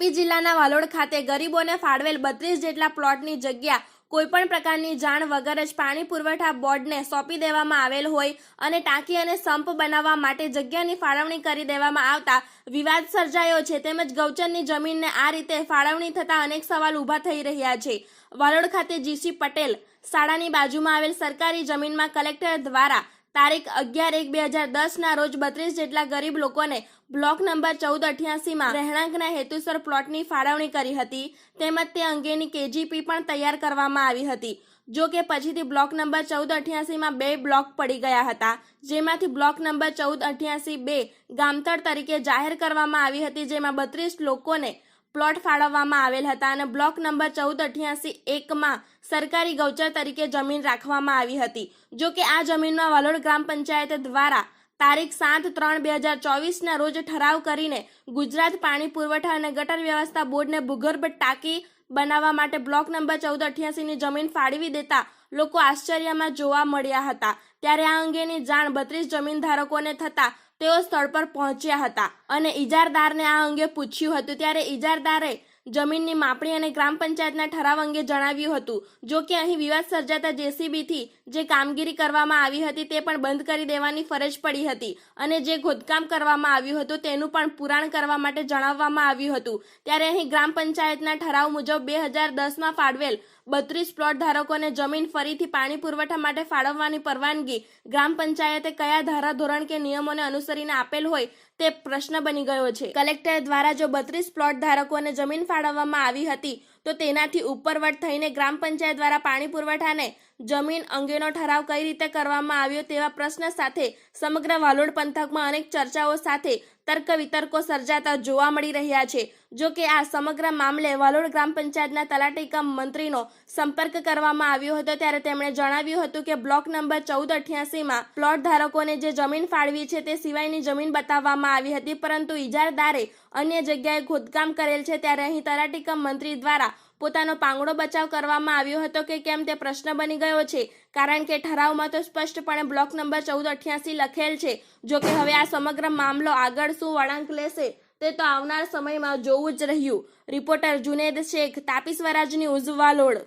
તાપી જિલ્લાના વાલોડ ખાતે ગરીબોને ફાળવેલ બત્રીસ જેટલા પ્લોટની જગ્યા કોઈપણ પ્રકારની જાણ વગર જ પાણી પુરવઠા બોર્ડને સોંપી દેવામાં આવેલ હોય અને ટાંકી અને સંપ બનાવવા માટે જગ્યાની ફાળવણી કરી દેવામાં આવતા વિવાદ સર્જાયો છે. તેમજ ગૌચરની જમીનને આ રીતે ફાળવણી થતા અનેક સવાલ ઊભા થઈ રહ્યા છે. વાલોડ ખાતે જીસી પટેલ શાળાની બાજુમાં આવેલ સરકારી જમીનમાં કલેક્ટર દ્વારા તારીખ અગિયાર એક બે હજાર દસના રોજ બત્રીસ જેટલા ગરીબ લોકોને બ્લોક નંબર ચૌદ અઠ્યાસીમાં રહેણાંકના હેતુસર પ્લોટની ફાળવણી કરી હતી. તેમજ તે અંગેની કેજીપી પણ તૈયાર કરવામાં આવી હતી. જો કે પછીથી બ્લોક નંબર ચૌદ અઠ્યાસીમાં બે બ્લોક પડી ગયા હતા. જેમાંથી બ્લોક નંબર ચૌદ અઠ્યાસી બે ગામતળ તરીકે જાહેર કરવામાં આવી હતી, જેમાં બત્રીસ લોકોને પ્લોટ ફાળવવામાં આવેલ હતા અને બ્લોક નંબર ચૌદ અઠ્યાસી એકમાં સરકારી ગૌચર તરીકે જમીન રાખવામાં આવી હતી. જો કે આ જમીનમાં વાલોડ ગ્રામ પંચાયત દ્વારા તારીખ સાત ત્રણ બે હજાર ચોવીસના રોજ ઠરાવ કરીને ગુજરાત પાણી પુરવઠા અને ગટર વ્યવસ્થા બોર્ડને ભૂગર્ભ ટાંકી બનાવવા માટે બ્લોક નંબર ચૌદ અઠ્યાસીની જમીન ફાળવી દેતા લોકો આશ્ચર્યમાં જોવા મળ્યા હતા. ત્યારે આ અંગેની જાણ બત્રીસ જમીનધારકોને થતા તેઓ સ્થળ પર પહોંચ્યા હતા અને ઇજારદારને આ અંગે પૂછ્યું હતું. ત્યારે ઇજારદારે જમીનની માપણી અને ગ્રામ પંચાયતના ઠરાવ અંગે જણાવ્યું હતું. જો કે અહીં વિવાદ સર્જાતા જેસીબીથી જે કામગીરી કરવામાં આવી હતી તે પણ બંધ કરી દેવાની ફરજ પડી હતી અને જે ખોદકામ કરવામાં આવ્યું હતું તેનું પણ પુરાણ કરવા માટે જણાવવામાં આવ્યું હતું. ત્યારે અહીં ગ્રામ પંચાયતના ઠરાવ મુજબ બે હજાર દસમાં ફાળવેલ બત્રીસ પ્લોટ ધારકોને જમીન ફરીથી પાણી પુરવઠા માટે ફાળવવાની પરવાનગી ગ્રામ પંચાયતે કયા ધારા, ધોરણ કે નિયમોને અનુસરીને આપેલ હોય તે પ્રશ્ન બની ગયો છે. કલેક્ટર દ્વારા જો બત્રીસ પ્લોટ ધારકોને જમીન ફાળવવામાં આવી હતી. તો તેનાથી ઉપરવટ થઈને ગ્રામ પંચાયત દ્વારા પાણી પુરવઠાને જમીન અંગેનો ઠરાવ કઈ રીતે કરવામાં આવ્યો તેવા પ્રશ્ન સાથે સમગ્ર વાલોડ પંથકમાં અનેક ચર્ચાઓ સાથે તર્ક વિતર્કો સર્જાતા જોવા મળી રહ્યા છે. જો કે આ સમગ્ર મામલે વાલોડ ગ્રામ પંચાયતના તલાટી કમ મંત્રીનો સંપર્ક કરવામાં આવ્યો હતો ત્યારે તેમણે જણાવ્યું હતું કે બ્લોક નંબર ચૌદ અઠ્યાસીમાં પ્લોટ ધારકોને જે જમીન ફાળવી છે તે સિવાયની જમીન બતાવવામાં આવી હતી, પરંતુ ઇજારદારે અન્ય જગ્યાએ ખોદકામ કરેલ છે ત્યારે અહીં તલાટી કમ મંત્રી દ્વારા પોતાનો પાંગડો બચાવ કરવામાં આવ્યો હતો કે કેમ તે પ્રશ્ન બની ગયો છે. કારણ કે ઠરાવમાં તો સ્પષ્ટપણે બ્લોક નંબર ચૌદ અઠ્યાસી લખેલ છે. જો કે હવે આ સમગ્ર મામલો આગળ શું વળાંક લેશે તે તો આવનાર સમયમાં જોવું જ રહ્યું. રિપોર્ટર જુનેદ શેખ, તાપી સ્વરાજની ન્યૂઝ વાલોડ